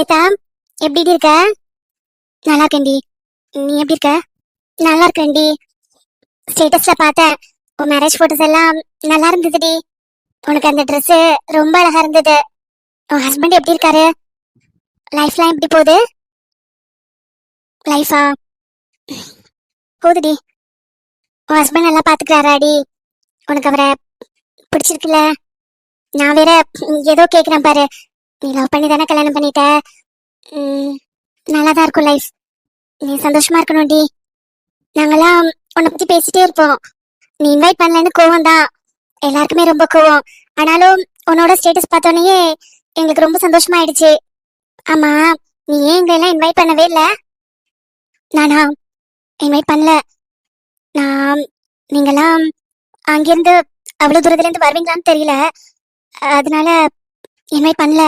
ஸ்வேதா எப்படி இருக்க? நல்லா இருக்கேன்டி நீ எப்படி இருக்க? நல்லா இருக்கேன்டி ஸ்டேட்டஸ்ல பார்த்தேன் உன் மேரேஜ் போட்டோஸ் எல்லாம் நல்லா இருந்ததுடி உனக்கு அந்த ட்ரெஸ் ரொம்ப அழகா இருந்தது. உன் ஹஸ்பண்ட் எப்படி இருக்காரு? லைஃப்லாம் எப்படி போகுது? லைஃபா போகுதுடி உன் ஹஸ்பண்ட் நல்லா பாத்துக்கிறாராடி உனக்கு அவரை பிடிச்சிருக்குல்ல? நான் வேற ஏதோ கேட்குறேன் பாரு. நீ லவ் பண்ணி தானே கல்யாணம் பண்ணிட்ட? நல்லா நல்லாதான் இருக்கும் லைஃப் நீ சந்தோஷமா இருக்கணும்டி நாங்கெல்லாம் உன்னை பத்தி பேசிட்டே இருப்போம். நீ இன்வைட் பண்ணலன்னு கோவம் தான் எல்லாருக்குமே ரொம்ப கோவம். ஆனாலும் உன்னோட ஸ்டேட்டஸ் பார்த்தோன்னே எங்களுக்கு ரொம்ப சந்தோஷமா ஆயிடுச்சு ஆமா நீ ஏன் எங்களை எல்லாம் இன்வைட் பண்ணவே இல்லை? நானா இன்வைட் பண்ணல. நான் நீங்கெல்லாம் அங்கிருந்து அவ்வளவு தூரத்துல இருந்து வருவீங்களான்னு தெரியல. அதனால இன்வைட் பண்ணல.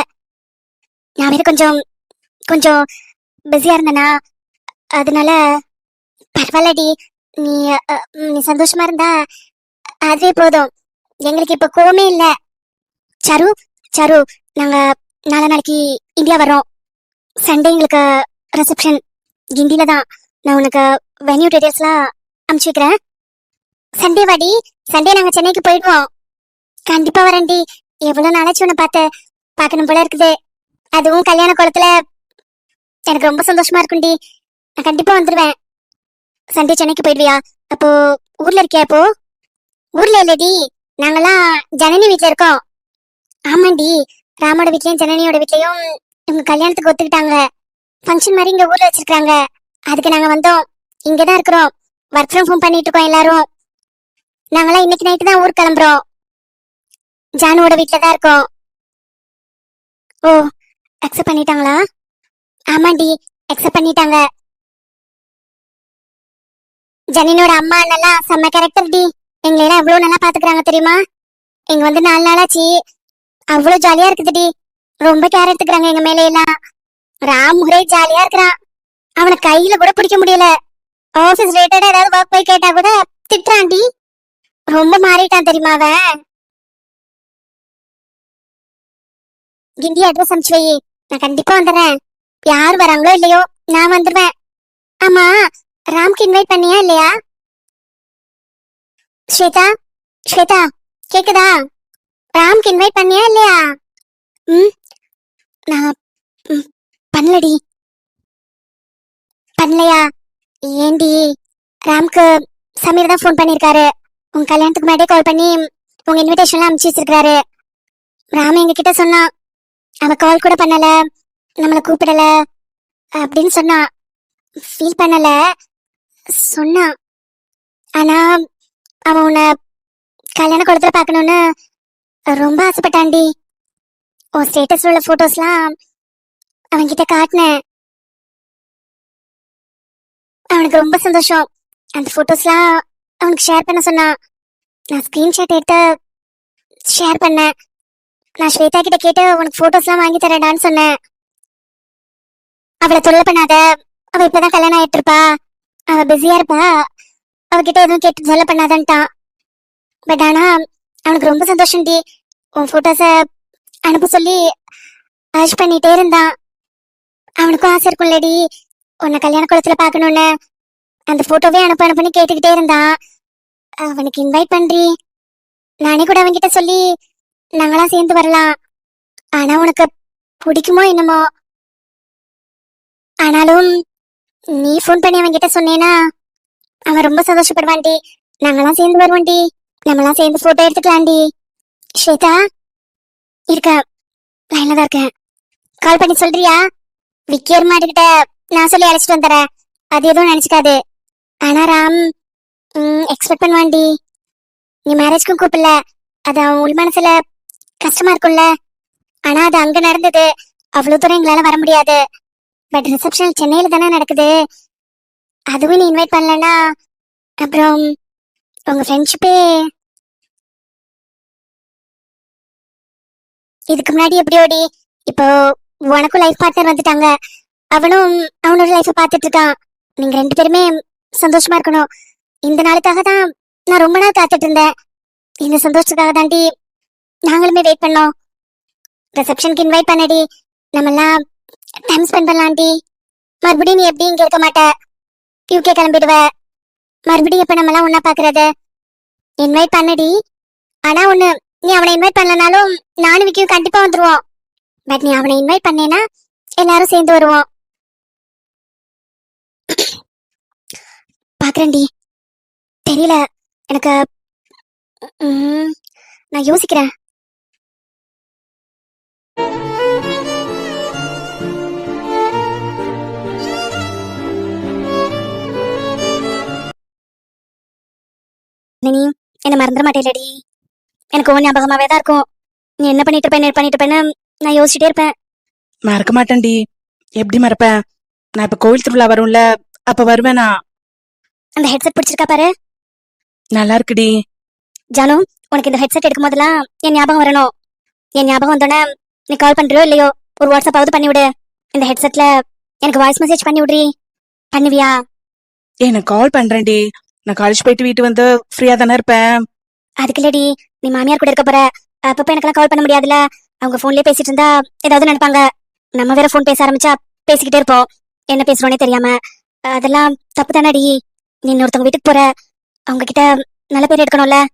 நான் வேற கொஞ்சம் கொஞ்சம் பிஸியா இருந்தேனா அதனால பரவாயில்லடி. நீ நீ சந்தோஷமா இருந்தா அதுவே போதும். எங்களுக்கு இப்ப கோவமே இல்ல. சரு சரு நாங்க நாளை நாளைக்கு இந்தியா வரோம் சண்டே எங்களுக்கு ரிசப்ஷன் ஹிந்தில தான். நான் உனக்கு வென்யூ டீட்டெயில்ஸ்லாம் அனுப்பிச்சு வைக்கிறேன். சண்டே வாடி. சண்டே நாங்க சென்னைக்கு போயிடுவோம். கண்டிப்பா வரேன்டி. எவ்வளவு நாளாச்சு உன்னை பார்த்து. பார்க்கணும் போல இருக்குது. அதுவும் கல்யாண குளத்துல எனக்கு ரொம்ப சந்தோஷமா இருக்கும்டி நான் கண்டிப்பா வந்துருவேன். சண்டே சென்னைக்கு போயிடுவியா? அப்போ ஊர்ல இருக்கியா இப்போ? ஊர்ல இல்லடி. நாங்கெல்லாம் ஜனனி வீட்ல இருக்கோம். ஆமாண்டி. ராமோட வீட்லயும் ஜனனியோட வீட்லயும் இவங்க கல்யாணத்துக்கு ஒத்துக்கிட்டாங்க. ஃபங்க்ஷன் மாதிரி இங்க ஊர்ல வச்சிருக்காங்க அதுக்கு நாங்க வந்தோம். இங்கதான் இருக்கிறோம். ஒர்க் ஃப்ரம் ஹோம் பண்ணிட்டு இருக்கோம் எல்லாரும். நாங்கெல்லாம் இன்னைக்கு நைட்டு தான் ஊர் கிளம்புறோம். ஜானுவோட வீட்ல தான் இருக்கோம். ஓ அக்செப்ட் பண்ணிட்டாங்களா? ஆமாண்டி அக்செப்ட் பண்ணிட்டாங்க. ஜனினோட அம்மா நல்லா செம்ம கேரக்டர் டி. எங்களை எல்லாம் எவ்வளவு நல்லா பாத்துக்கிறாங்க தெரியுமா? இங்க வந்து நாலு நாளாச்சு. அவ்வளவு ஜாலியா இருக்குதுடி ரொம்ப கேர் எடுத்துக்கிறாங்க எங்க மேல எல்லாம். ராம் ஒரே ஜாலியா இருக்கிறான். அவனை கையில கூட பிடிக்க முடியல. ஆபீஸ் ரிலேட்டடா ஏதாவது ஒர்க் போய் கேட்டா கூட திட்டுறான்டி ரொம்ப மாறிட்டான் தெரியுமா அவன்? கிண்டி அட்ரஸ் அனுப்பிச்சு நான் கண்டிப்பா வந்துடுறேன். யார் வராங்களோ இல்லையோ நான் வந்துடுவேன். ஆமா ராம்க்கு இன்வைட் பண்ணியா இல்லையா? ஸ்வேதா ஸ்வேதா கேக்குதா? ராம்க்கு இன்வைட் பண்ணியா இல்லையா? ம் நான் பண்ணலடி. பண்ணலையா? ஏண்டி? ராம்க்கு சமீர் தான் ஃபோன் பண்ணியிருக்காரு உங்க கல்யாணத்துக்கு முன்னாடியே கால் பண்ணி உங்க இன்விடேஷன்லாம் அனுப்பிச்சு வச்சிருக்காரு ராம் எங்ககிட்ட சொன்னான் அவ கால் கூட பண்ணல. நம்மள கூப்பிடல. அப்படின்னு சொன்னா ஃபீல் பண்ணல. சொன்னா ஆனா அவன் உன்னை கல்யாண குளத்துல பார்க்கணும்னு ரொம்ப ஆசைப்பட்டான்டி. உன் ஸ்டேட்டஸ்ல உள்ள போட்டோஸ்லாம் அவன்கிட்ட காட்டினேன். அவனுக்கு ரொம்ப சந்தோஷம். அந்த போட்டோஸ்லாம் அவனுக்கு ஷேர் பண்ண சொன்னான். நான் ஸ்கிரீன்ஷாட் எடுத்து ஷேர் பண்ணேன். நான் ஸ்வேதா கிட்ட கேட்டு உனக்கு போட்டோஸ்லாம் வாங்கி தரேன்டான்னு சொன்னேன். அவளை தொல்லை பண்ணாத. அவ இப்பதான் கல்யாணம் ஆயிட்டு இருப்பா அவ பிஸியா இருப்பா. அவகிட்ட எதுவும் கேட்டு தொல்லை பண்ணாதான்ட்டான். பட் ஆனா அவனுக்கு ரொம்ப சந்தோஷம் டி. உன் போட்டோஸ அனுப்ப சொல்லி ஆஷ் பண்ணிட்டே இருந்தான். அவனுக்கும் ஆசை இருக்கும்லடி உன்னை கல்யாண குளத்துல பார்க்கணுன்னு அந்த போட்டோவே அனுப்ப அனுப்புன்னு கேட்டுக்கிட்டே இருந்தான். அவனுக்கு இன்வைட் பண்றி. நானே கூட அவன்கிட்ட சொல்லி நாங்களாம் சேர்ந்து வரலாம். ஆனா உனக்கு பிடிக்குமோ என்னமோ? ஆனாலும் நீ ஃபோன் பண்ணி அவன் கிட்ட சொன்னேனா? அவன் ரொம்ப சந்தோஷப்படுவான்டி நாங்களாம் சேர்ந்து வருவோம்டி நம்மளாம் சேர்ந்து போட்டோ எடுத்துக்கலாம்டி ஸ்வேதா இருக்க. லைன்ல தான் இருக்கேன்? கால் பண்ணி சொல்றியா? விக்கியர் மாட்டுக்கிட்ட நான் சொல்லி அழைச்சிட்டு வந்துடுறேன். அது எதுவும் நினைச்சுக்காது. ஆனா ராம் எக்ஸ்பெக்ட் பண்ணுவான்டி நீ மேரேஜ்க்கும் கூப்பிடல. அது அவன் உள் மனசுல கஷ்டமா இருக்கும்ல. ஆனா அது அங்க நடந்தது. அவ்வளவு தூரம் எங்களால வர முடியாது. பட் ரிசப்ஷன் சென்னையில தானே நடக்குது. அதுவும் நீ இன்வைட் பண்ணலன்னா அப்புறம் உங்க ஃப்ரெண்ட்ஷிப்பே இதுக்கு முன்னாடி எப்படியோடி இப்போ உனக்கும் லைஃப் பார்ட்னர் வந்துட்டாங்க. அவனும் அவனோட லைஃப்பை பார்த்துட்டு இருக்கான். நீங்க ரெண்டு பேருமே சந்தோஷமா இருக்கணும். இந்த நாளுக்காக தான் நான் ரொம்ப நாள் காத்துட்டு இருந்தேன். இந்த சந்தோஷத்துக்காக தாண்டி நாங்களுமே வெயிட் பண்ணோம். ரிசப்ஷனுக்கு இன்வைட் பண்ணடி. நம்மெல்லாம் டைம் ஸ்பெண்ட் பண்ணலாம் மறுபடியும் நீ எப்படி இங்கே இருக்க மாட்ட. யூகே கிளம்பிடுவ. மறுபடியும் எப்போ நம்மலாம் ஒன்றா பார்க்குறது இன்வைட் பண்ணடி. ஆனால் ஒன்று நீ அவனை இன்வைட் பண்ணலனாலும் நானும் விக்கியும் கண்டிப்பாக வந்துடுவோம் பட் நீ அவனை இன்வைட் பண்ணேன்னா எல்லாரும் சேர்ந்து வருவோம். பார்க்குறேன்டி தெரியல. எனக்கு ம், நான் யோசிக்கிறேன். நீ என்ன மறந்துட மாட்டேலடி எனக்கு உன் ஞாபகமாவே தான் இருக்கும். நீ என்ன பண்ணிட்டு இருப்ப என்ன பண்ணிட்டு இருப்பேன்னு நான் யோசிச்சுட்டே இருப்பேன். மறக்க மாட்டேன்டி. எப்படி மறப்பேன் நான் இப்ப கோவில் திருவிழா வரும்ல அப்ப வருவேன்? நான் அந்த ஹெட்செட் பிடிச்சிருக்கா பாரு. நல்லா இருக்குடி. ஜானு உனக்கு இந்த ஹெட்செட் எடுக்கும் போதெல்லாம் என் ஞாபகம் வரணும். என் ஞாபகம் வந்தோடனே நீ கால் பண்றியோ இல்லையோ ஒரு வாட்ஸ்அப்பாவது பண்ணி விடு. இந்த ஹெட்செட்ல எனக்கு வாய்ஸ் மெசேஜ் பண்ணி விடுறி. பண்ணுவியா? ஏய் நான் கால் பண்றேன்டி. நான் காலேஜ் போயிட்டு வீட்டு வந்து ஃப்ரீயா தானே இருப்பேன். அதுக்கு இல்லடி நீ மாமியார் கூட இருக்க போற. அப்பப்ப எனக்கெல்லாம் கால் பண்ண முடியாதுல அவங்க போன்லயே பேசிட்டு இருந்தா ஏதாவது நினைப்பாங்க. நம்ம வேற ஃபோன் பேச ஆரம்பிச்சா பேசிக்கிட்டே இருப்போம். என்ன பேசுறோனே தெரியாம. அதெல்லாம் தப்பு தானடி. நீ இன்னொருத்தவங்க வீட்டுக்கு போற. அவங்க கிட்ட நல்ல பேர் எடுக்கணும்ல.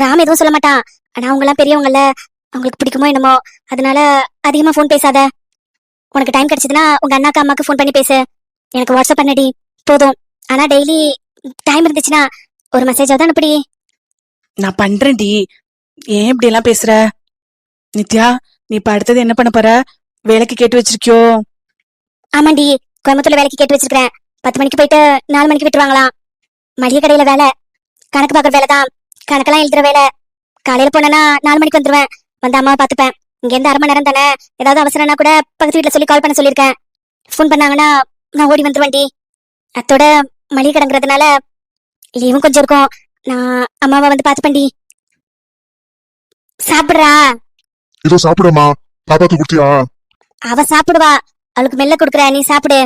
ராம் எதுவும் சொல்ல மாட்டான். ஆனா அவங்க எல்லாம் பெரியவங்கல்ல. அவங்களுக்கு பிடிக்குமோ என்னமோ. அதனால அதிகமா ஃபோன் பேசாத. உனக்கு டைம் கிடைச்சதுன்னா உங்க அண்ணாக்கு அம்மாக்கு ஃபோன் பண்ணி பேசு. எனக்கு வாட்ஸ்அப் பண்ணடி. போதும். ஆனா டெய்லி டைம் இருந்துச்சுன்னா ஒரு மெசேஜாவது அனுப்புடி. நான் பண்றேன்டி. ஏன் இப்படி எல்லாம் பேசுற? நித்யா நீ இப்ப அடுத்தது என்ன பண்ண போற? வேலைக்கு கேட்டு வச்சிருக்கியோ? ஆமாண்டி கோயம்புத்தூர்ல வேலைக்கு கேட்டு வச்சிருக்கேன் பத்து மணிக்கு போயிட்டு நாலு மணிக்கு விட்டுருவாங்களாம். மளிகை கடையில வேலை கணக்கு பார்க்குற வேலை தான். கணக்கெல்லாம் எழுதுற வேலை. காலையில போனேன்னா நாலு மணிக்கு வந்துருவேன். வந்து அம்மாவை பார்த்துப்பேன். இங்க இருந்து அரை மணி நேரம் தானே? ஏதாவது அவசரம்னா கூட பக்கத்து வீட்டுல சொல்லி கால் பண்ண சொல்லியிருக்கேன். ஃபோன் பண்ணாங்கன்னா நான் ஓடி வந்துருவேன்டி. அத்தோட மளிகை கடைங்கிறதுனால லீவும் கொஞ்சம் இருக்கும். நான் அம்மாவை வந்து பார்த்துப்பேன்டி சாப்பிடுறா. இதோ சாப்பிடுமா பாப்பாக்கு குடுத்தியா? அவ சாப்பிடுவா. அவளுக்கு மெல்ல குடுக்குற. நீ சாப்பிடு.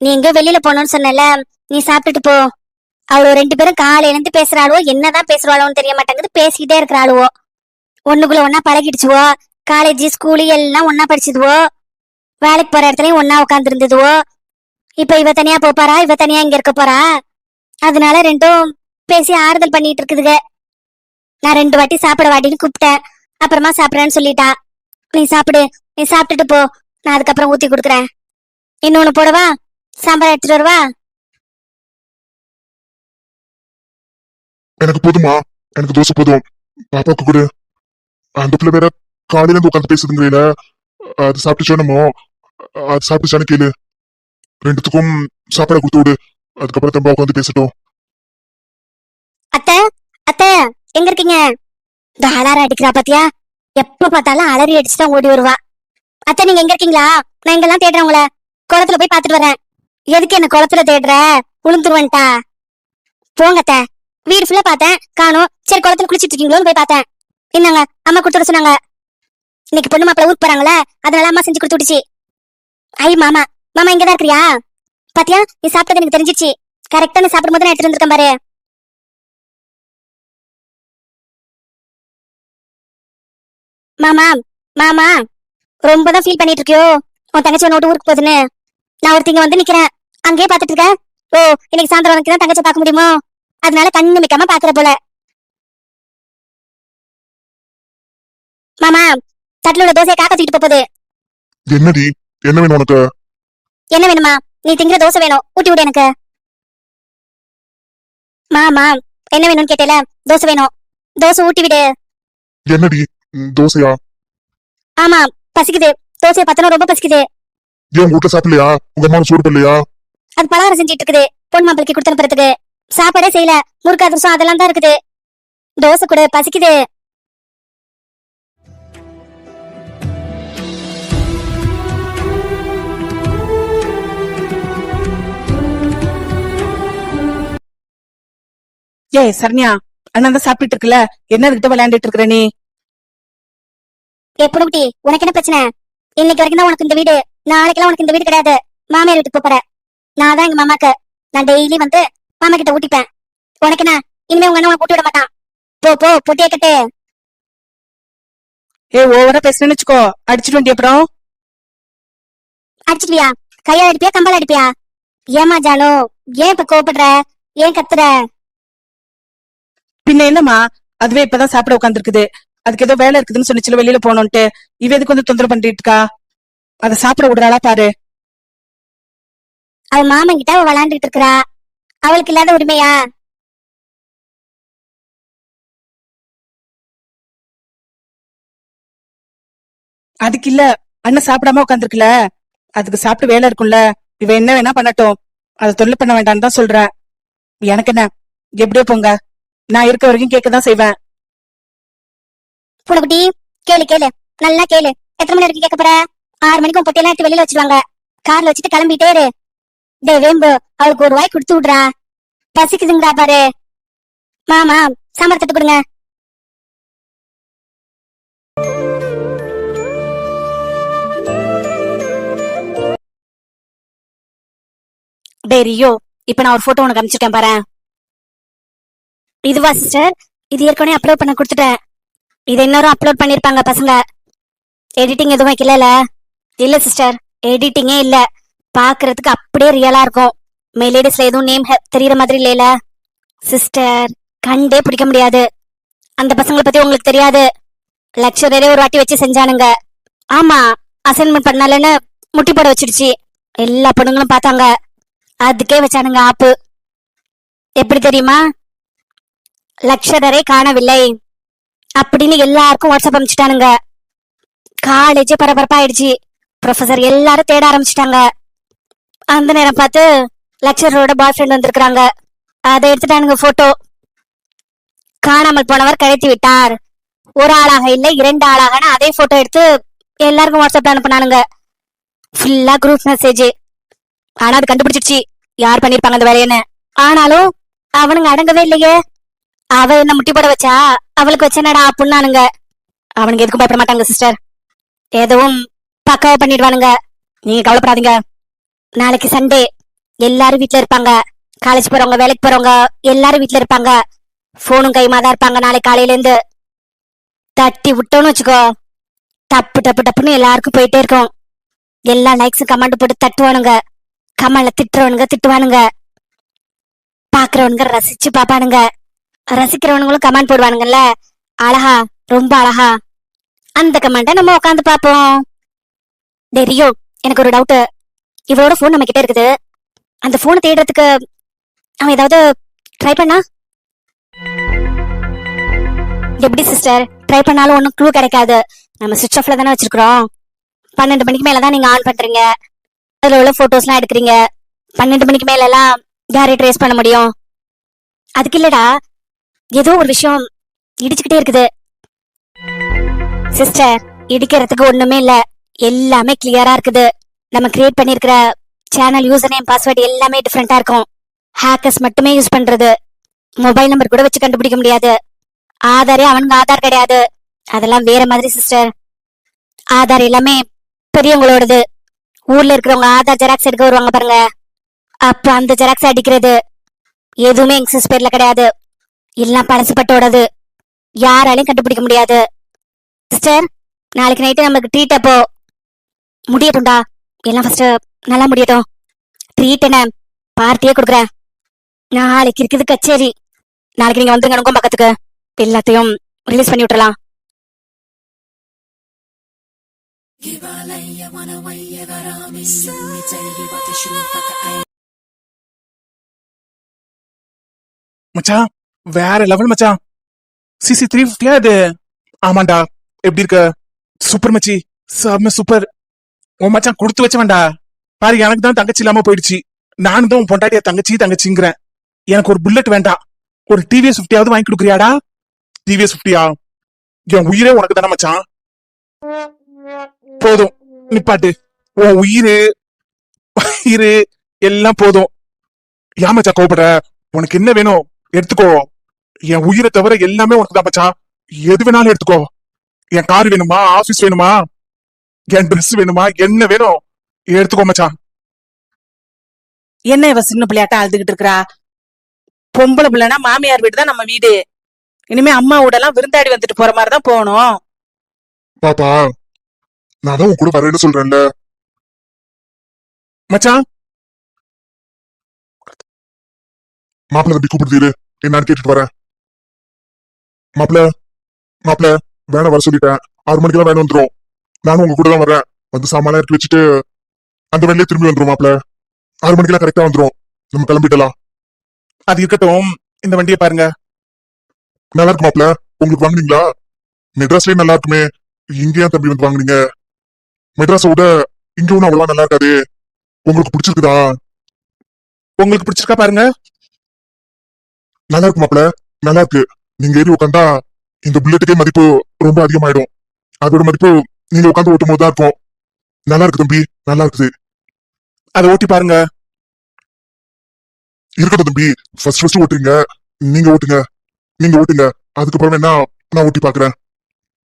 நீ எங்க வெளியில போகணும்னு சொன்னல நீ சாப்பிட்டுட்டு போ. அவளோ ரெண்டு பேரும் காலையில இருந்து பேசுறாளோ என்னதான் பேசுறாளோன்னு தெரிய மாட்டேங்குது. பேசிக்கிட்டே இருக்கிறாளுவோ. ஒண்ணுக்குள்ள ஒன்னா பழகிடுச்சுவோ. காலேஜ் ஸ்கூலு எல்லாம் ஒன்னா படிச்சதுவோ. வேலைக்கு போற இடத்துலயும் ஒன்னா உட்கார்ந்து இருந்ததுவோ இப்ப இவ தனியா போப் போறா இவ தனியா இங்க இருக்க போறா? அதனால ரெண்டும் பேசி ஆறுதல் பண்ணிட்டு இருக்குதுங்க நான் ரெண்டு வாட்டி சாப்பிட வாட்டின்னு கூப்பிட்டேன். அப்புறமா சாப்பிட்றேன்னு சொல்லிட்டா. நீ சாப்பிடு. நீ சாப்பிட்டுட்டு போ. நான் அதுக்கப்புறம் ஊத்தி கொடுக்குறேன். இன்னொன்னு போடவா? சாம்பார் எடுத்துட்டு வரவா? எனக்கு போதுமா எனக்கு தோசை போதும். பாப்பாக்கு கொடு. அந்த பிள்ளை வேற காலையில இருந்து உட்காந்து பேசுதுங்களேல அது சாப்பிட்டுச்சோ என்னமோ? அது சாப்பிட்டுச்சான்னு கேளு. ரெண்டுத்துக்கும் சாப்பாடு கொடுத்து விடு அதுக்கப்புறம் தம்பா உட்காந்து பேசட்டும். அத்தை அத்த எங்க இருக்கீங்க? இந்த அலார அடிக்கிறா பாத்தியா? எப்ப பார்த்தாலும் அலறி அடிச்சுதான் ஓடி வருவா. அத்தை நீங்க எங்க இருக்கீங்களா? நான் எங்கெல்லாம் தேடுறேன் உங்களை. குளத்துல போய் பாத்துட்டு வரேன். எதுக்கு என்ன குளத்துல தேடுற? உளுந்துருவன்ட்டா. போங்க அத்தை. வீடு ஃபுல்லா பார்த்தேன். காணோம். சரி குளத்துல குளிச்சிட்டு இருக்கீங்களோன்னு போய் பார்த்தேன். என்னங்க அம்மா கொடுத்துட சொன்னாங்க. இன்னைக்கு பொண்ணு மாப்பிள்ள ஊருக்கு போறாங்களே அதனால அம்மா செஞ்சு கொடுத்து விட்டுச்சு. ஐ மாமா. மாமா இங்கதான் இருக்கிறியா? பாத்தியா? நீ சாப்பிட்டது எனக்கு தெரிஞ்சிச்சு கரெக்டா நீ சாப்பிடும் போது நான் எடுத்துட்டு வந்திருக்கேன் பாரு. மாமா மாமா ரொம்ப தான் ஃபீல் பண்ணிட்டு இருக்கியோ உன் தங்கச்சி உன்னோட ஊருக்கு போகுதுன்னு. நான் ஒருத்தங்க வந்து நிக்கிறேன். அங்கேயே பாத்துட்டு இருக்கேன் ஓ இன்னைக்கு சாயந்தரம் உனக்கு தான் தங்கச்சி பார்க்க முடியுமோ? அதனால கண்ணு மிக்காம பாக்குற போல. மாமா தட்டிலோட உள்ள தோசையை காக்க தூக்கிட்டு போகுது. என்னடி? என்ன வேணும் உனக்கு? என்ன வேணுமா? நீ திங்கிற தோசை வேணும். ஊட்டி விடு எனக்கு. மாமா என்ன வேணும்னு கேட்டேல? தோசை வேணும். தோசை ஊட்டி விடு. என்னடி? ம், தோசையா? ஆமா பசிக்குது. தோசையை பார்த்தா ரொம்ப பசிக்குது. ஏன் வீட்டுல சாப்பிடலையா? உங்க அம்மா சூடு பண்ணலையா அது பலகாரம் செஞ்சுட்டு இருக்குது பொன் மாப்பிளைக்கு கொடுத்து அனுப்புறதுக்கு. சாப்பாடே செய்யல. முறுக்கு அதிரசம் அதெல்லாம் தான் இருக்குது. தோசை கூட பசிக்குது. ஏய் சரண்யா அண்ணா தான் சாப்பிட்டுட்டு இருக்குல்ல என்ன அதுகிட்ட விளையாண்டுட்டு இருக்கிற நீ? எப்படி குட்டி உனக்கு என்ன பிரச்சனை? இன்னைக்கு வரைக்கும் தான் உனக்கு இந்த வீடு நாளைக்கெல்லாம் உனக்கு இந்த வீடு கிடையாது. மாமியார் வீட்டுக்கு போற. நான் தான் எங்க மாமாக்கு நான் டெய்லி வந்து மாமா கிட்ட ஊட்டிப்பேன். உனக்கு என்ன? இனிமே உங்க அண்ணன் ஊட்டி விட மாட்டான். போ போ பொட்டியை கட்டு. ஏய் ஓவரா பேசுறேன்னு வச்சுக்கோ அடிச்சிட்டு வண்டி அப்புறம். அடிச்சிடுவியா கையால் அடிப்பியா? கம்பால் அடிப்பியா? ஏமா ஜானு ஏன் இப்ப கோவப்படுற? ஏன் கத்துற? பின்ன என்னம்மா? அதுவே இப்பதான் சாப்பிட உட்காந்துருக்குது அதுக்கு ஏதோ வேலை இருக்குதுன்னு சொன்னிச்சுல வெளியில போகணும்ட்டு இவ எதுக்கு வந்து தொந்தரவு பண்ணிட்டு இருக்கா அதை சாப்பிட விடுறாளா பாரு. அவ மாமன் கிட்ட அவ விளாண்டுட்டு இருக்கறா. அவளுக்கு இல்லாத உரிமையா? அதுக்கு இல்ல. அண்ணன் சாப்பிடாம உட்காந்துருக்குல அதுக்கு சாப்பிட்டு வேலை இருக்கும்ல. இவ என்ன வேணா பண்ணட்டும். அதை தொல்லை பண்ண வேண்டாம்னு தான் சொல்றேன் எனக்கு என்ன? எப்படியோ போங்க. நான் இருக்க வரைக்கும் கேட்கதான் செய்வேன். புனகுட்டி கேளு கேளு. நல்லா கேளு. எத்தனை மணி வரைக்கும் கேட்க போற? ஆறு மணிக்கு உன் பொட்டியெல்லாம் எடுத்து வெளியில வச்சிருவாங்க. கார்ல வச்சுட்டு கிளம்பிட்டே இரு. டே வேம்பு அவளுக்கு ஒரு வாய் கொடுத்து விடுறா. பசிக்குதுங்கடா பாரு. மாமா சாம்பார் தட்டு கொடுங்க. டேய் ரியோ இப்ப நான் ஒரு போட்டோ உனக்கு அனுப்பிச்சிருக்கேன் பாரு இதுவா சிஸ்டர் இது ஏற்கனவே அப்லோட் பண்ண கொடுத்துட்டேன். இது இன்னொரு அப்லோட் பண்ணிருப்பாங்க பசங்க. எடிட்டிங் எதுவும் வைக்கல இல்ல சிஸ்டர் எடிட்டிங்கே இல்ல. பாக்குறதுக்கு அப்படியே ரியலா இருக்கும். மெலேடிஸ்ல எதுவும் நேம் தெரியற மாதிரி இல்லையில சிஸ்டர் கண்டே பிடிக்க முடியாது. அந்த பசங்களை பத்தி உங்களுக்கு தெரியாது. லெக்சரரே ஒரு வாட்டி வச்சு செஞ்சானுங்க. ஆமா அசைன்மெண்ட் பண்ணலன்னு முட்டி போட வச்சிடுச்சு. எல்லா பொண்ணுங்களும் பார்த்தாங்க. அதுக்கே வச்சானுங்க ஆப்பு. எப்படி தெரியுமா? லக்ஷரரை காணவில்லை. அப்படின்னு எல்லாருக்கும் வாட்ஸ்அப் அனுப்பிச்சிட்டானுங்க. காலேஜே பரபரப்பாயிடுச்சு. ப்ரொஃபசர் எல்லாரும் தேட ஆரம்பிச்சிட்டாங்க. அந்த நேரம் பார்த்து லக்ஷரோட பாய் ஃப்ரெண்ட் வந்திருக்கிறாங்க. அதை எடுத்துட்டானுங்க போட்டோ காணாமல் போனவர் கழித்து விட்டார். ஒரு ஆளாக இல்லை இரண்டு ஆளாகன்னு அதே போட்டோ எடுத்து எல்லாருக்கும் வாட்ஸ்அப்ல அனுப்பினானுங்க. ஃபுல்லா குரூப் மெசேஜ் ஆனா அது கண்டுபிடிச்சிருச்சு யார் பண்ணிருப்பாங்க அந்த வேலையன்னு. ஆனாலும் அவனுங்க அடங்கவே இல்லையே. அவ என்ன முட்டி போட வச்சா? அவளுக்கு வச்சனடா புண்ணானுங்க? அவனுங்க எதுக்கும் பயப்பட மாட்டாங்க சிஸ்டர் எதுவும் பக்காவா பண்ணிடுவானுங்க. நீங்க கவலைப்படாதீங்க. நாளைக்கு சண்டே எல்லாரும் வீட்டுல இருப்பாங்க. காலேஜ் போறவங்க வேலைக்கு போறவங்க எல்லாரும் வீட்டுல இருப்பாங்க. போனும் கைமா தான் இருப்பாங்க நாளைக்கு காலையில இருந்து தட்டி விட்டோன்னு வச்சுக்கோ. டப்பு டப்பு டப்புன்னு எல்லாருக்கும் போயிட்டே இருக்கும். எல்லா லைக்ஸும் கமெண்ட் போட்டு தட்டுவானுங்க. கமல்ல திட்டுறவனுங்க திட்டுவானுங்க. பாக்குறவனுங்க ரசிச்சு பாப்பானுங்க. ரசிக்கிறவனுங்களும் கமெண்ட் போடுவானுங்கல்ல? அழகா ரொம்ப அழகா. அந்த கமெண்ட்டை நம்ம உட்காந்து பார்ப்போம். டேய் ரியோ எனக்கு ஒரு டவுட்டு இவளோட ஃபோன் நம்ம கிட்ட இருக்குது. அந்த ஃபோனை தேடுறதுக்கு அவன் ஏதாவது ட்ரை பண்ணா? எப்படி சிஸ்டர் ட்ரை பண்ணாலும் ஒன்றும் க்ளூ கிடைக்காது. நம்ம சுவிட்ச் ஆஃப்ல தானே வச்சிருக்கிறோம். பன்னெண்டு மணிக்கு மேலே தான் நீங்கள் ஆன் பண்ணுறீங்க அதில் உள்ள ஃபோட்டோஸ்லாம் எடுக்கிறீங்க. பன்னெண்டு மணிக்கு மேலெல்லாம் யாரையும் ட்ரேஸ் பண்ண முடியும். அதுக்கு இல்லடா ஏதோ ஒரு விஷயம் இடிச்சுக்கிட்டே இருக்குது. சிஸ்டர் இடிக்கிறதுக்கு ஒண்ணுமே இல்ல. எல்லாமே கிளியரா இருக்குது. நம்ம கிரியேட் பண்ணிருக்கிற சேனல் யூசர் நேம் பாஸ்வேர்டு எல்லாமே டிஃப்ரெண்டா இருக்கும். ஹேக்கர்ஸ் மட்டுமே யூஸ் பண்றது. மொபைல் நம்பர் கூட வச்சு கண்டுபிடிக்க முடியாது. ஆதாரே அவனுக்கு ஆதார் கிடையாது. அதெல்லாம் வேற மாதிரி சிஸ்டர் ஆதார் எல்லாமே பெரியவங்களோடது. ஊர்ல இருக்கிறவங்க ஆதார் ஜெராக்ஸ் எடுக்க வருவாங்க பாருங்க. அப்ப அந்த ஜெராக்ஸ் அடிக்கிறது. எதுவுமே எக்ஸஸ் பேர்ல கிடையாது. எல்லாம் பழசுப்பட்டோடது. யாராலையும் கண்டுபிடிக்க முடியாது. சிஸ்டர் நாளைக்கு நைட்டு நமக்கு ட்ரீட் அப்போ. முடியட்டும்டா எல்லாம் ஃபர்ஸ்ட் நல்லா முடியட்டும். ட்ரீட் என்ன? பார்ட்டியே கொடுக்குறேன். நாளைக்கு இருக்குது கச்சேரி. நாளைக்கு நீங்க வந்துருங்க எனக்கும் பக்கத்துக்கு. எல்லாத்தையும் ரிலீஸ் பண்ணி விட்டுலாம் மச்சான் வேற லெவல் மச்சான். சிசி த்ரீ ஃபிஃப்டியா இது? ஆமாண்டா. எப்படி இருக்க? சூப்பர் மச்சி. செம்ம சூப்பர் உன் மச்சான் கொடுத்து வச்சவன்டா. பாரு எனக்கு தான் தங்கச்சி இல்லாம போயிடுச்சு. நானும் தான் உன் பொண்டாட்டிய தங்கச்சி தங்கச்சிங்கிறேன். எனக்கு ஒரு புல்லட் வேண்டாம். ஒரு டிவிஎஸ் ஃபிஃப்டியாவது வாங்கி கொடுக்குறியாடா? டிவிஎஸ் ஃபிஃப்டியா என் உயிரே உனக்கு தானே மச்சான். போதும். நிப்பாட்டு. உன் உயிரு உயிரு எல்லாம் போதும். ஏன் மச்சான் கோவப்படுற? உனக்கு என்ன வேணும்? எடுத்துக்கோ. என் உயிரை தவிர எல்லாமே உனக்கு தான் மச்சான் எது வேணாலும் எடுத்துக்கோ. என் கார் வேணுமா? ஆபீஸ் வேணுமா? என் Dress வேணுமா? என்ன வேணும்? எடுத்துக்கோ மச்சான் என்ன இவ சின்ன பிள்ளையாட்டம் அழுதுகிட்டு இருக்கறா? பொம்பளை பிள்ளைனா மாமியார் வீடு தான் நம்ம வீடு. இனிமே அம்மா வீடெல்லாம் விருந்தாடி வந்துட்டு போற மாதிரி தான் போகணும். பாப்பா நான் தான் உன் கூட வரேன்னு சொல்றேன்ல. மச்சான் மாப்பிள்ள தம்பி கூப்பிடுதீரு என்னன்னு கேட்டுட்டு வரேன். மாப்பிள்ள மாப்பிள்ள வேணா வர சொல்லிட்டேன். ஆறு மணிக்கெல்லாம் வேணும் வந்துரும். நானும் உங்க கூட தான் வரேன். வந்து சாமான் இறக்கி வச்சுட்டு அந்த வேலையே திரும்பி வந்துரும் மாப்பிள்ள ஆறு மணிக்கெல்லாம் கரெக்டா வந்துரும். நம்ம கிளம்பிட்டலாம். அது இருக்கட்டும். இந்த வண்டியை பாருங்க. நல்லா இருக்கு மாப்பிள்ள உங்களுக்கு வாங்குனீங்களா? மெட்ராஸ்லயே நல்லா இருக்குமே. இங்க ஏன் தம்பி வந்து வாங்குனீங்க? மெட்ராஸை விட இங்க ஒன்றும் அவ்வளவா நல்லா இருக்காது. உங்களுக்கு பிடிச்சிருக்குதா? உங்களுக்கு பிடிச்சிருக்கா பாருங்க. நல்லா இருக்கு மாப்பிள்ள நல்லா இருக்கு. நீங்க ஏறி உட்காந்தா இந்த புல்லட்டுக்கே மதிப்பு ரொம்ப அதிகமாயிடும். அதோட மதிப்பு நீங்க உட்காந்து ஓட்டும் போது தான் இருக்கும். நல்லா இருக்கு தம்பி நல்லா இருக்குது. அதை ஓட்டி பாருங்க. இருக்கட்டும் தம்பி ஃபர்ஸ்ட் ஃபர்ஸ்ட் ஓட்டுங்க நீங்க ஓட்டுங்க. நீங்க ஓட்டுங்க. அதுக்கப்புறம் என்ன நான் ஓட்டி பாக்குறேன்.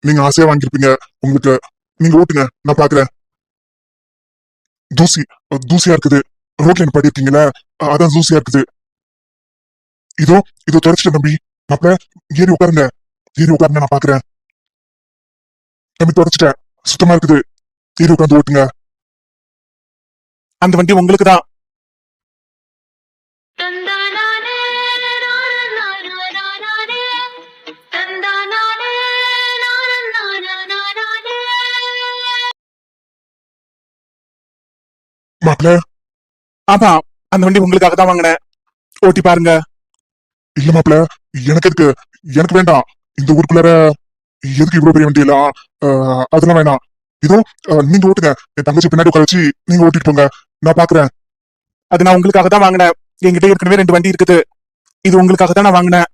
நீங்க ஆசையா வாங்கியிருப்பீங்க உங்களுக்கு. நீங்க ஓட்டுங்க நான் பாக்குறேன். தூசி தூசியா இருக்குது. ரோட்ல என்ன பாடிருக்கீங்களா அதான் தூசியா இருக்குது. இதோ இதோ தொடச்சிட்டேன் தம்பி. மாப்பிள ஏறி உட்காருங்க. ஏறி உட்காருங்க நான் பாக்குறேன். தம்பி தொடச்சிட்டேன். சுத்தமா இருக்குது. ஏறி உட்காந்து ஓட்டுங்க. அந்த வண்டி உங்களுக்கு தான். மாப்பிள. ஆமா அந்த வண்டி உங்களுக்காக தான் வாங்கினேன். ஓட்டி பாருங்க. இல்ல மாப்பிள. எனக்கு எதுக்கு? எனக்கு வேண்டாம். இந்த ஊருக்குள்ளார எதுக்கு இவ்வளவு பெரிய வண்டி எல்லாம் ஆஹ், அதெல்லாம் வேணாம். இதோ நீங்க ஓட்டுங்க. என் தங்கச்சி பின்னாடி உட்கார வச்சு நீங்க ஓட்டிட்டு போங்க. நான் பாக்குறேன். அது நான் உங்களுக்காக தான் வாங்கினேன். என்கிட்ட ஏற்கனவே ரெண்டு வண்டி இருக்குது. இது உங்களுக்காக தான் நான் வாங்கினேன்.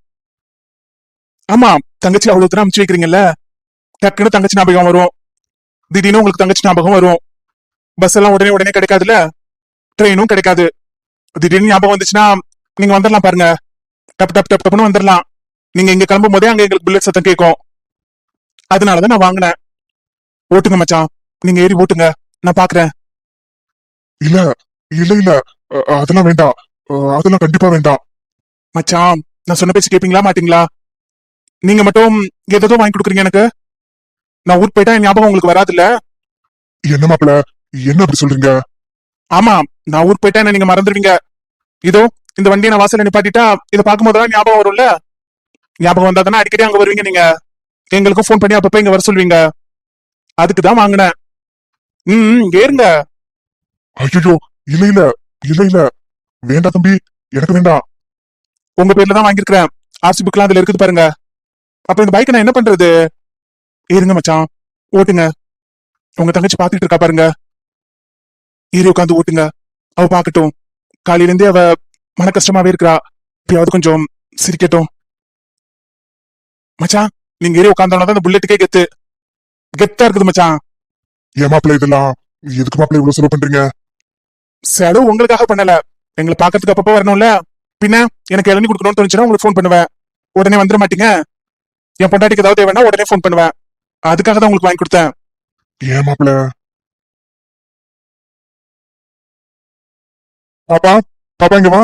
ஆமா தங்கச்சி அவ்வளவு தூரம் அமுச்சு வைக்கிறீங்கல்ல? டக்குன்னு தங்கச்சி ஞாபகம் வரும். திடீர்னு உங்களுக்கு தங்கச்சி ஞாபகம் வரும். பஸ் எல்லாம் உடனே உடனே கிடைக்காதுல்ல? ட்ரெயினும் கிடைக்காது. திடீர்னு ஞாபகம் வந்துச்சுன்னா நீங்க வந்துடலாம் பாருங்க. டப் டப் டப் டப்னு வந்துடலாம் நீங்க இங்க கிளம்பும் போதே அங்க எங்களுக்கு புல்லட் சத்தம் கேட்கும். அதனாலதான் நான் வாங்கினேன். ஓட்டுங்க மச்சான். நீங்க ஏறி ஓட்டுங்க. நான் பாக்குறேன். இல்ல இல்ல இல்ல. அதெல்லாம் வேண்டாம். அதெல்லாம் கண்டிப்பா வேண்டாம். மச்சான் நான் சொன்ன பேச்சு கேப்பீங்களா மாட்டீங்களா? நீங்க மட்டும் ஏதோ வாங்கி கொடுக்குறீங்க எனக்கு? நான் ஊர் போயிட்டா ஞாபகம் உங்களுக்கு வராதுல்ல? என்ன மாப்பிள என்ன அப்படி சொல்றீங்க? ஆமா நான் ஊர் போயிட்டா என்ன நீங்க மறந்துடுவீங்க. இதோ இந்த வண்டியை நான் வாசல்ல நிப்பாட்டிட்டா இதை பார்க்கும்போதெல்லாம் ஞாபகம் வரும்ல? ஞாபகம் வந்தா தானே அடிக்கடி அங்க வருவீங்க நீங்க? எங்களுக்கும் ஃபோன் பண்ணி அப்பப்ப இங்க வர சொல்வீங்க. அதுக்கு தான் வாங்கினேன். ம் ம், ஏறுங்க ஐயோ இல்ல இல்ல இல்ல இல்ல. வேண்டாம் தம்பி எனக்கு வேண்டாம். உங்க பேர்ல தான் வாங்கியிருக்கிறேன். ஆர்சி புக்லாம் அதுல இருக்குது பாருங்க. அப்ப இந்த பைக்கை நான் என்ன பண்றது? ஏறுங்க மச்சான் ஓட்டுங்க. உங்க தங்கச்சி பாத்துட்டு இருக்கா பாருங்க. ஏறி உட்காந்து ஓட்டுங்க. அவ பாக்கட்டும் காலையில இருந்தே அவ மன கஷ்டமாவே இருக்கிறா. இப்பயாவது கொஞ்சம் சிரிக்கட்டும். மச்சான் நீங்க ஏறி உட்காந்தோம்னா தான் இந்த புல்லட்டுக்கே கெத்து. கெத்தா இருக்குது மச்சான். ஏன் மாப்பிள இதெல்லாம் எதுக்கு மாப்பிள இவ்வளவு செலவு பண்றீங்க? செலவு உங்களுக்காக பண்ணல. எங்களை பாக்கிறதுக்கு அப்பப்போ வரணும்ல. பின்ன எனக்கு இளநீ கொடுக்கணும்னு தோணுச்சுன்னா உங்களுக்கு ஃபோன் பண்ணுவேன். உடனே வந்துட மாட்டீங்க? என் பொண்டாட்டிக்கு ஏதாவது தேவைன்னா உடனே ஃபோன் பண்ணுவேன். அதுக்காக தான் உங்களுக்கு வாங்கி கொடுத்தேன். ஏன் மாப்பிள பாப்பா பாப்பா இங்க வா.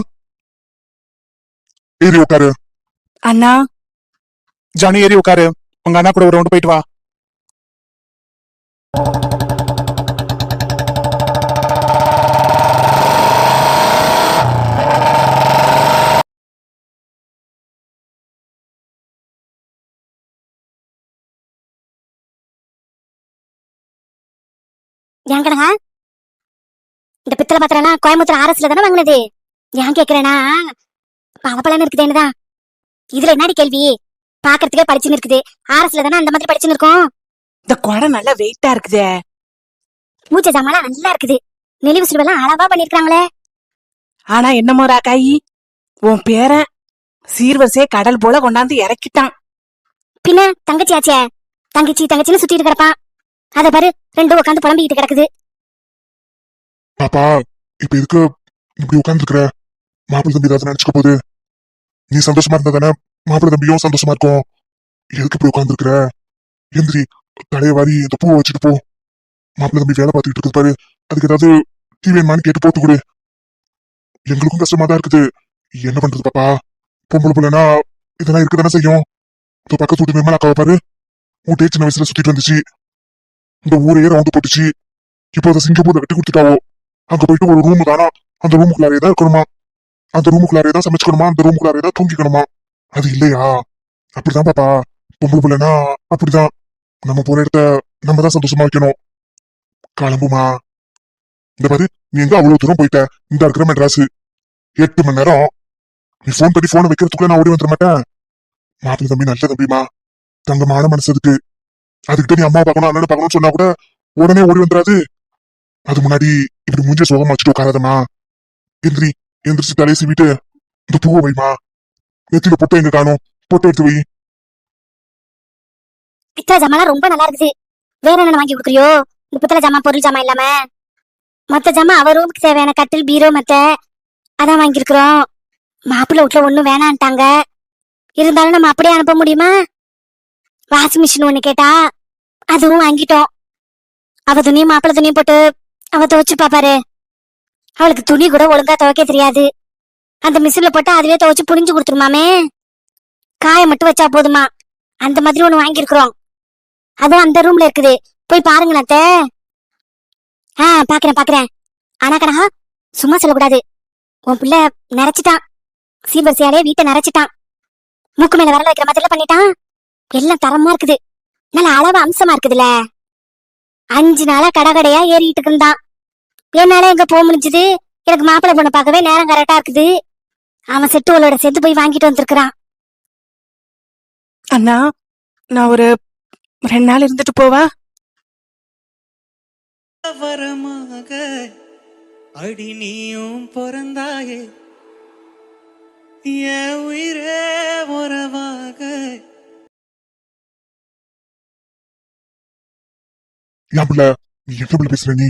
ஏறி உட்காரு. அண்ணா. ஜானி ஏறி உட்காரு. உங்க அண்ணா கூட ஒரு ரவுண்டு போயிட்டு வா. ஏன் இந்த பித்தளை பாத்திரம்னா கோயம்புத்தூர் ஆர்எஸ்ல தானே வாங்கினது? ஏன் கேக்குறேன்னா பாவப்பழம் இருக்குது என்னதான் இதுல என்னடி கேள்வி? பாக்குறதுக்கே படிச்சுன்னு இருக்குது. ஆர்எஸ்ல தானே அந்த மாதிரி படிச்சுன்னு இருக்கோம்? இந்த குடம் நல்லா வெயிட்டா இருக்குதே. மூச்ச ஜாமான் நல்லா இருக்குது. நெளிவு சுடுவெல்லாம் அளவா பண்ணிருக்காங்களே ஆனா என்னமோ ராக்காயி உன் பேரன் சீர்வரிசையை கடல் போல கொண்டாந்து இறக்கிட்டான். பின்ன தங்கச்சி ஆச்சே? தங்கச்சி தங்கச்சின்னு சுத்திட்டு கிடப்பான். அத பாரு ரெண்டும் உட்காந்து புலம்பிக்கிட்டு கிடக்குது. பாப்பா இப்ப எதுக்கு இப்படி உட்கார்ந்துருக்கிற மாப்பிள்ளை தம்பி ஏதாவது நினைச்சுக்க போகுது. நீ சந்தோஷமா இருந்தா தானே மாப்பிள்ள தம்பியும் சந்தோஷமா இருக்கும். எதுக்கு இப்படி உட்காந்துருக்குற எந்திரி தலைய வாரி இந்த பூவை வச்சுட்டு போ. மாப்பிள்ளை தம்பி வேலை பார்த்துக்கிட்டு இருக்குது பாரு. அதுக்கு ஏதாவது டீ வேணுமான்னு கேட்டு போட்டு கொடு. எங்களுக்கும் கஷ்டமா தான் இருக்குது. என்ன பண்றது பாப்பா? பொம்பளை பிள்ளைனா இதெல்லாம் இருக்க தானே செய்யும். இந்த பக்கத்து வீட்டு மேமா அக்காவை பாரு. வீட்டையே சின்ன வயசுல சுத்திட்டு வந்துச்சு. இந்த ஊரையே ரவுண்டு போட்டுச்சு. இப்போ அதை சிங்கப்பூர்ல கட்டி கொடுத்துட்டாவோ? அங்க போயிட்டு ஒரு ரூம் தானா? அந்த ரூமுக்குள்ளாரே தான் இருக்கணுமா? அந்த ரூமுக்குள்ளாரே தான் சமைச்சுக்கணுமா? அந்த ரூமுக்குள்ளாரே தான் தூங்கிக்கணுமா? அது இல்லையா? அப்படிதான் பாப்பா. பொம்பளை பிள்ளைனா அப்படிதான். நம்ம போற இடத்த நம்ம தான் சந்தோஷமா வைக்கணும். கிளம்புமா? இந்த மாதிரி நீ எங்க அவ்வளவு தூரம் போயிட்ட? இந்த இருக்கிற மெட்ராஸ். எட்டு மணி நேரம். நீ ஃபோன் பண்ணி போனை வைக்கிறதுக்குள்ள நான் ஓடி வந்துட மாட்டேன். மாப்பிள்ள தம்பி நல்ல தம்பிமா தங்கமான மனசு அதுக்கு. அதுக்கிட்ட நீ அம்மா பார்க்கணும் அண்ணனை பார்க்கணும்னு சொன்னா கூட உடனே ஓடி வந்துடாது. அது முன்னாடி இப்படி மூஞ்ச சோகமா வச்சுட்டு உட்காராதமா எந்திரி எந்திரிச்சு தலையை சீவிட்டு இந்த பூவை வைமா. நெத்தில பொட்டை எங்க காணும்? பொட்டை எடுத்து வை. பித்தளை ஜாமான் ரொம்ப நல்லா இருக்குது. வேற என்ன வாங்கி கொடுக்குறியோ? இந்த பித்தளை ஜாமான் பொருள் ஜாமான் இல்லாம. மொத்த ஜாமான் அவ ரூமுக்கு தேவையான கட்டில் பீரோ மத்த அதான் வாங்கியிருக்கிறோம் மாப்பிள்ளை வீட்டுல ஒண்ணும் வேணான்ட்டாங்க. இருந்தாலும் நம்ம அப்படியே அனுப்ப முடியுமா? வாஷிங் மிஷின் ஒண்ணு கேட்டா அதுவும் வாங்கிட்டோம். அவ துணியும் மாப்பிள்ள துணியும் போட்டு அவ துவைச்சு பாப்பாரு அவளுக்கு துணி கூட ஒழுங்கா துவைக்க தெரியாது. அந்த மிஷின்ல போட்டு அதுவே துவைச்சு புரிஞ்சு கொடுத்துருமாமே. காய மட்டும் வச்சா போதுமா? அந்த மாதிரி ஒண்ணு வாங்கியிருக்கிறோம். அதுவும் அந்த ரூம்ல இருக்குது. போய் பாருங்க அத்தை. ஆ பாக்குறேன் பாக்குறேன். ஆனா கனகா சும்மா சொல்லக்கூடாது. உன் பிள்ளை நிறைச்சிட்டான் சீர்வரிசையாலே வீட்டை நிறைச்சிட்டான் மூக்கு மேல விரல வைக்கிற மாதிரிலாம் பண்ணிட்டான். எல்லாம் தரமா இருக்குது. நல்ல அளவு அம்சமா இருக்குதுல்ல. அஞ்சு நாளா கடை கடையா ஏறிட்டு இருந்தான். என்னால எங்க போக முடிஞ்சது? எனக்கு மாப்பிள்ளை பொண்ணை பார்க்கவே நேரம் கரெக்டா இருக்குது. அவன் செட்டுவலோட சேர்த்து போய் வாங்கிட்டு வந்திருக்கிறான். அண்ணா நான் ஒரு ரெண்டு நாள் இருந்துட்டு போவா? வரமாக அடி நீயும் பிறந்தாயே. என் உயிரே உறவாக. ஏன் பிள்ளை? நீ பிள்ளை பேசுற நீ?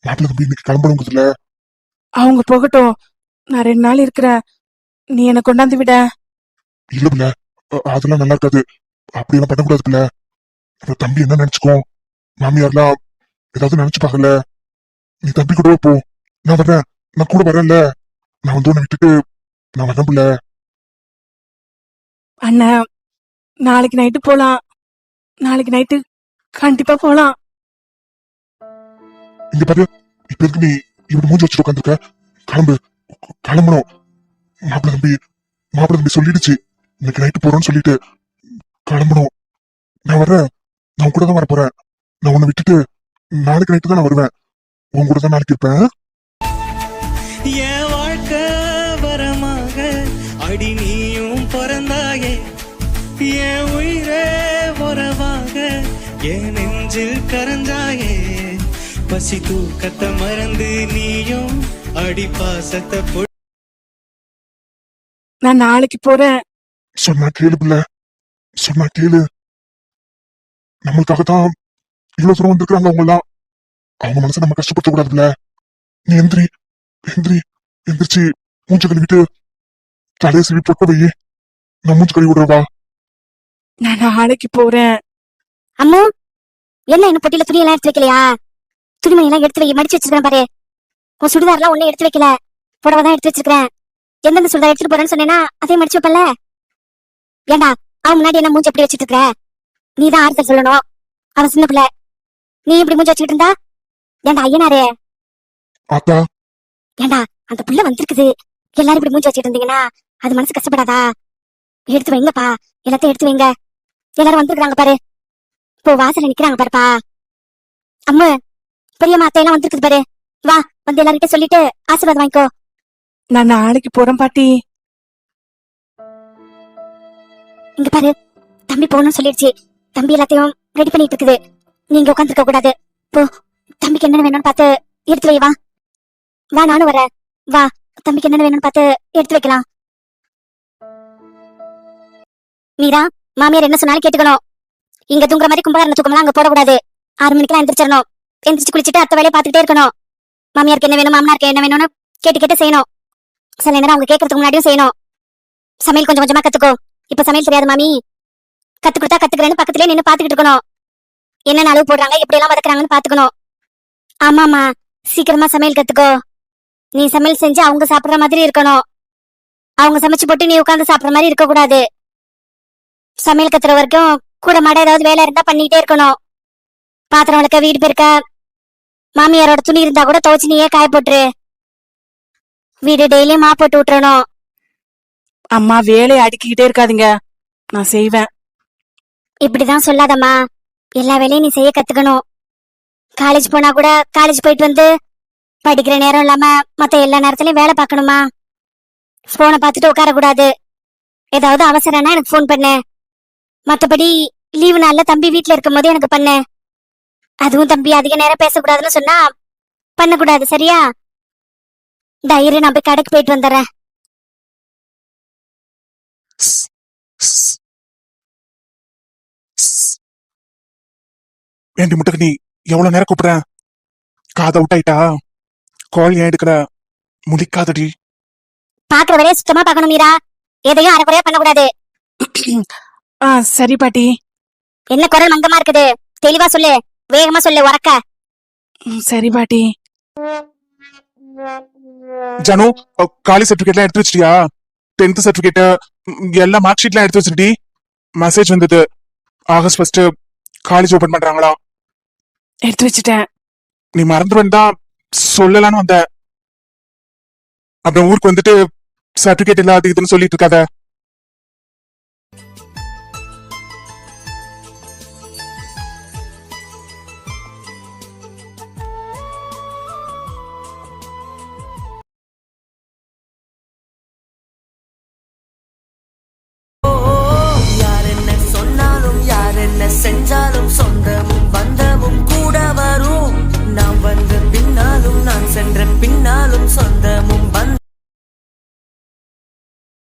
மாப்பிள்ளை தம்பி இன்னைக்கு கிளம்பணுங்கிறதுல அவங்க போகட்டும். நான் ரெண்டு நாள் இருக்கிறேன். நீ என்னை கொண்டாந்து விட. இல்ல பிள்ளை அ- அதெல்லாம் நல்லா இருக்காது. அப்படியெல்லாம் பண்ணக்கூடாது பிள்ளை அப்புறம் தம்பி என்ன நினைச்சுக்கோ? மாமியார்லாம் ஏதாவது நினைச்சு பார்க்கல. நீ தம்பி கூட போ. நான் வர்றேன். நான் கூட வரேன்ல. நான் வந்து உன்னை விட்டுட்டு நான் வரேன் பிள்ளை அண்ணா நாளைக்கு நைட்டு போலாம். நாளைக்கு நைட்டு கண்டிப்பா போலாம். இங்க பாரு இப்ப எதுக்கு நீ இப்படி மூஞ்சி வச்சுட்டு உட்காந்துருக்க கிளம்பு. கிளம்பணும். மாப்பிள்ள தம்பி மாப்பிள தம்பி சொல்லிடுச்சு. இன்னைக்கு நைட்டு போறோம்னு சொல்லிட்டு கிளம்பணும். நான் வர்றேன். நான் உன் கூட தான் வர போறேன். நான் உன்னை விட்டுட்டு நாளைக்கு நைட்டு தான் நான் வருவேன். உன் கூட தான் நாளைக்கு இருப்பேன் பசி தூக்கத்தை மறந்து நீயும் அடி பாசத்தை நான் நாளைக்கு போறேன். சொன்னா கேளு பிள்ளை. சொன்னா கேளு. நம்மளுக்காக தான் இவ்வளவு தூரம் வந்திருக்காங்க அவங்க எல்லாம் அவங்க மனசை நம்ம கஷ்டப்படுத்த கூடாதுல்ல நீ எந்திரி. எந்திரி. எந்திரிச்சு மூஞ்ச கழுவிட்டு தலையை சிவி பொட்ட வை நான் மூஞ்சு கழுவி விடுறவா நான் நாளைக்கு போறேன். அம்மு என்ன என்ன பொட்டியில துணி எல்லாம் எடுத்து வைக்கலையா? துணிமணி எல்லாம் எடுத்து வை மடிச்சு வச்சிருக்கேன் பாரு. உன் சுடிதார் எல்லாம் ஒன்னும் எடுத்து வைக்கல. புடவை தான் எடுத்து வச்சிருக்கேன் எந்தெந்த சுடிதார் எடுத்துட்டு போறேன்னு சொன்னேன்னா அதே மடிச்சு வைப்பல ஏண்டா அவன் முன்னாடி என்ன மூஞ்சி எப்படி வச்சிட்டு இருக்க? நீ தான் ஆறுதல் சொல்லணும். அவன் சின்ன பிள்ளை. நீ இப்படி மூஞ்சி வச்சுக்கிட்டு இருந்தா? ஏண்டா ஐயனாரே? ஏண்டா அந்த புள்ள வந்திருக்குது. எல்லாரும் இப்படி மூஞ்சி வச்சுட்டு இருந்தீங்கன்னா அது மனசு கஷ்டப்படாதா? எடுத்து வைங்கப்பா எல்லாத்தையும் எடுத்து வைங்க. எல்லாரும் வந்திருக்காங்க பாரு. இப்போ வாசல்ல நிக்கிறாங்க பாருப்பா. அம்மு பெரியம்மா அத்தையெல்லாம் வந்திருக்குது பாரு. வா வந்து எல்லார்கிட்ட சொல்லிட்டு ஆசீர்வாதம் வாங்கிக்கோ. நான் நாளைக்கு போறேன் பாட்டி. இங்க பாரு தம்பி போகணும்னு சொல்லிடுச்சு. தம்பி எல்லாத்தையும் ரெடி பண்ணிட்டு இருக்குது. நீங்க உட்காந்துருக்க கூடாது. போ தம்பிக்கு என்னென்ன வேணும்னு பார்த்து எடுத்து வை வா. வா நானும் வரேன். வா தம்பிக்கு என்னென்ன வேணும்னு பார்த்து எடுத்து வைக்கலாம். மீரா மாமியார் என்ன சொன்னாலும் கேட்டுக்கணும். இங்க தூங்குற மாதிரி கும்பகாரண தூக்கம்லாம் அங்க போடக்கூடாது. ஆறு மணிக்கெல்லாம் எந்திரிச்சிடணும். எந்திரிச்சு குளிச்சுட்டு அடுத்த வேலையை பார்த்துக்கிட்டே இருக்கணும். மாமியாருக்கு என்ன வேணும் மாமனாருக்கு என்ன வேணும்னு கேட்டு கேட்டு செய்யணும். சில நேரம் அவங்க கேட்கறதுக்கு முன்னாடியும் செய்யணும். சமையல் கொஞ்சம் கொஞ்சமா கத்துக்கோ. இப்ப சமையல் தெரியாது மாமி. கத்து கொடுத்தா கத்துக்கிறேன்னு பக்கத்துலயே நின்னு பாத்துக்கிட்டு இருக்கணும். என்னென்ன அளவு போடுறாங்க எப்படி எல்லாம் வதக்குறாங்கன்னு பாத்துக்கணும் ஆமாமா சீக்கிரமா சமையல் கத்துக்கோ. நீ சமையல் செஞ்சு அவங்க சாப்பிடுற மாதிரி இருக்கணும். அவங்க சமைச்சு போட்டு நீ உட்காந்து சாப்பிடுற மாதிரி இருக்க கூடாது சமையல் கத்துற வரைக்கும் கூட மாட ஏதாவது வேலை இருந்தா பண்ணிட்டே இருக்கணும். பாத்திரம் விளக்க வீடு பெருக்க. மாமியாரோட துணி இருந்தா கூட துவைச்சு நீயே காய போட்டுரு. வீடு டெய்லியும் மா போட்டு விட்டுறணும் அம்மா வேலையை அடுக்கிக்கிட்டே இருக்காதீங்க. நான் செய்வேன். இப்படிதான் சொல்லாதம்மா. எல்லா வேலையும் நீ செய்ய கத்துக்கணும். காலேஜ் போனா கூட காலேஜ் போயிட்டு வந்து படிக்கிற நேரம் இல்லாம மத்த எல்லா நேரத்துலயும் வேலை பார்க்கணுமா? போனை பார்த்துட்டு உட்கார கூடாது ஏதாவது அவசரம்னா எனக்கு ஃபோன் பண்ணு. மத்தபடி லீவு நாள்ல தம்பி வீட்ல இருக்கும் போது எனக்கு பண்ணு. அதுவும் தம்பி அதிக நேரம் பேசக்கூடாதுன்னு சொன்னா பண்ணக்கூடாது சரியா? தைரியம் நான் போய் கடைக்கு போயிட்டு வந்துடுறேன். ஏண்டி முட்டைக்கு நீ எவ்வளவு நேரம் கூப்பிடுறேன் காதை விட்டாயிட்டா? கால் ஏன் எடுக்கல? முழிக்காதடி. பாக்குற வரைய சுத்தமா பார்க்கணும் மீரா. எதையும் அரைக்குறையா பண்ணக்கூடாது. ஆ சரி பாட்டி. என்ன குரல் மங்கமா இருக்குது? தெளிவா சொல்லு. வேகமா சொல்லு உறக்க. சரி பாட்டி. ஜனு காலி சர்டிபிகேட்லாம் எடுத்து வச்சிட்டியா? டென்த் சர்டிபிகேட் எல்லா மார்க் ஷீட்லாம் எடுத்து வச்சிருடி. மெசேஜ் வந்தது. ஆகஸ்ட் ஃபர்ஸ்ட் காலேஜ் ஓபன் பண்றாங்களா? எடுத்து வச்சுட்டேன். நீ மறந்துடுவேன் தான் சொல்லலான்னு வந்த அப்புறம் ஊருக்கு வந்துட்டு சர்டிபிகேட் இல்ல அது இதுன்னு சொல்லிட்டு இருக்காத. பிரிஞ்சாலும் சொந்தமும் பந்தமும் கூட வரும். நான் வந்த பின்னாலும் நான் சென்ற பின்னாலும் சொந்தமும் பந்த